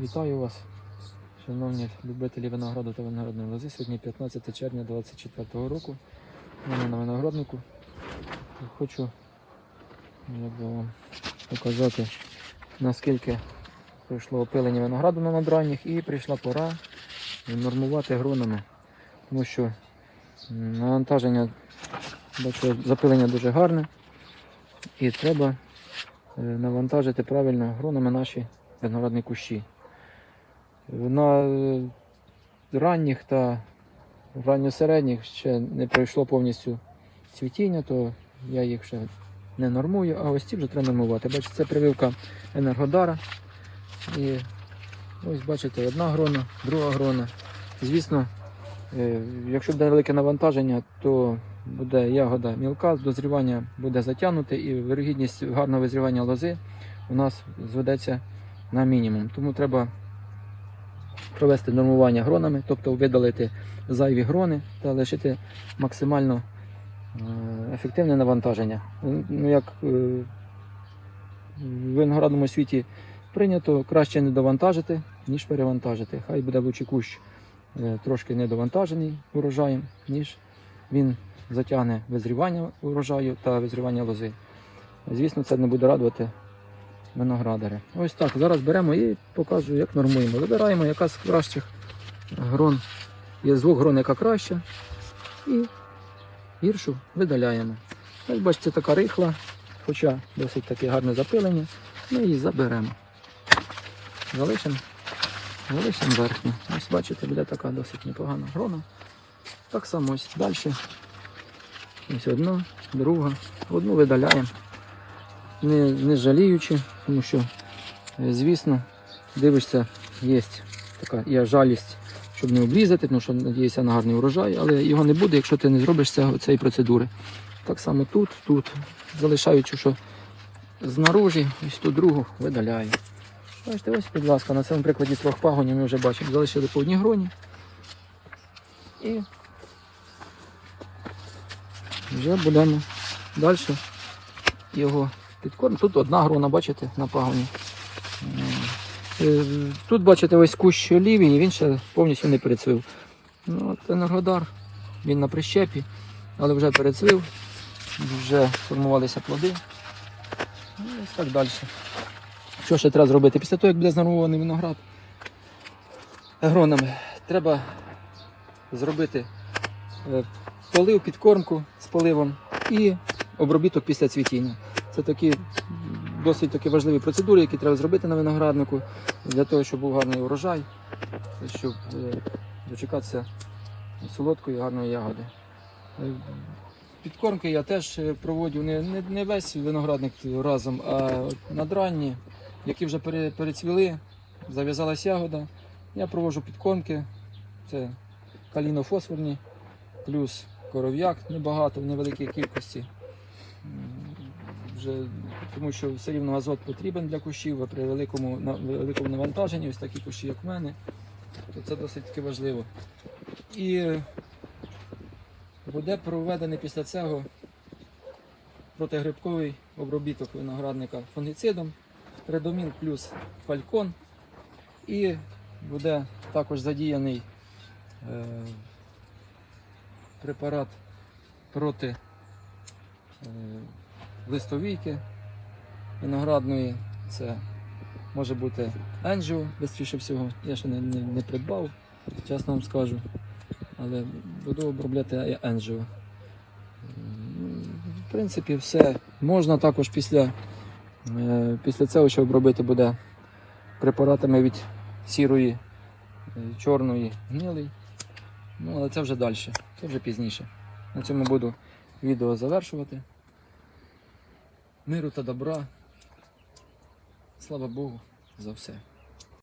Вітаю вас, шановні любителі винограду та виноградної лози. Сьогодні 15 червня 2024 року. Я на винограднику. Хочу вам показати, наскільки пройшло опилення винограду на надранніх і прийшла пора нормувати гронами. Тому що навантаження, бачу, запилення дуже гарне і треба е, навантажити правильно гронами наші виноградні кущі. На е, ранніх та ранньосередніх ще не пройшло повністю цвітіння, то я їх ще не нормую, а ось ці вже треба нормувати. Бачите, це прививка енергодара. І ось бачите, одна грона, друга грона. Звісно, е, якщо буде велике навантаження, то буде ягода мілка, дозрівання буде затягнуте і вирогідність гарного визрівання лози у нас зведеться на мінімум. Тому треба провести нормування гронами, тобто видалити зайві грони та лишити максимально е, ефективне навантаження. Ну, як е, в виноградному світі прийнято, краще не довантажити, ніж перевантажити. Хай буде лучий кущ е, трошки недовантажений урожаєм, ніж він затягне визрівання урожаю та визрівання лози. Звісно, це не буде радувати виноградари. Ось так. Зараз беремо і покажу, як нормуємо. Вибираємо, яка з кращих грон. Є з двох грон, яка краща. І гіршу видаляємо. Ось бачите, така рихла, хоча досить таке гарне запилення. Ми її заберемо. Залишимо, залишимо верхню. Ось бачите, буде така досить непогана грона. Так само ось далі. Ось одна, друга. Одну видаляємо не, не жаліючи, тому що, е, звісно, дивишся, є така є жалість, щоб не обрізати, тому що надіюся на гарний урожай, але його не буде, якщо ти не зробиш цієї процедури. Так само тут, тут, залишаючи, що знаружі, ось ту другу видаляю. Бачите, ось, будь ласка, на цьому прикладі трьох пагонів ми вже бачимо, залишили по одній гроні. І вже будемо далі його підкорм. Тут одна грона, бачите, на пагоні. Е, Тут, бачите, ось кущ олівії, він ще повністю не перецвив. Ну, от Енергодар, він на прищепі, але вже перецвив, вже формувалися плоди. Ну, ось так далі. Що ще треба зробити? Після того, як буде знормований виноград гронами, треба зробити е, полив, підкормку з поливом і обробіток після цвітіння. Це такі досить такі важливі процедури, які треба зробити на винограднику для того, щоб був гарний урожай, щоб е, дочекатися солодкої гарної ягоди. Е, Підкормки я теж е, проводю не, не, не весь виноградник разом, а надранні, які вже пере- перецвіли, зав'язалась ягода. Я проводжу підкормки. Це калінофосфорні, плюс коров'як небагато, в невеликій кількості. Вже, тому що все рівно азот потрібен для кущів, а при великому, великому навантаженні, ось такі кущі, як в мене, то це досить таки важливо. І буде проведений після цього протигрибковий обробіток виноградника фунгіцидом, редомін плюс фалькон. І буде також задіяний е, препарат проти е, листовійки виноградної. Це може бути енджіо, безпіше всього. Я ще не, не, не придбав, чесно вам скажу. Але буду обробляти енджіо. В принципі, все. Можна також після, е, після цього, що обробити буде препаратами від сірої, е, чорної, гнилий. Ну, але це вже далі, це вже пізніше. На цьому буду відео завершувати. Миру та добра. Слава Богу за все.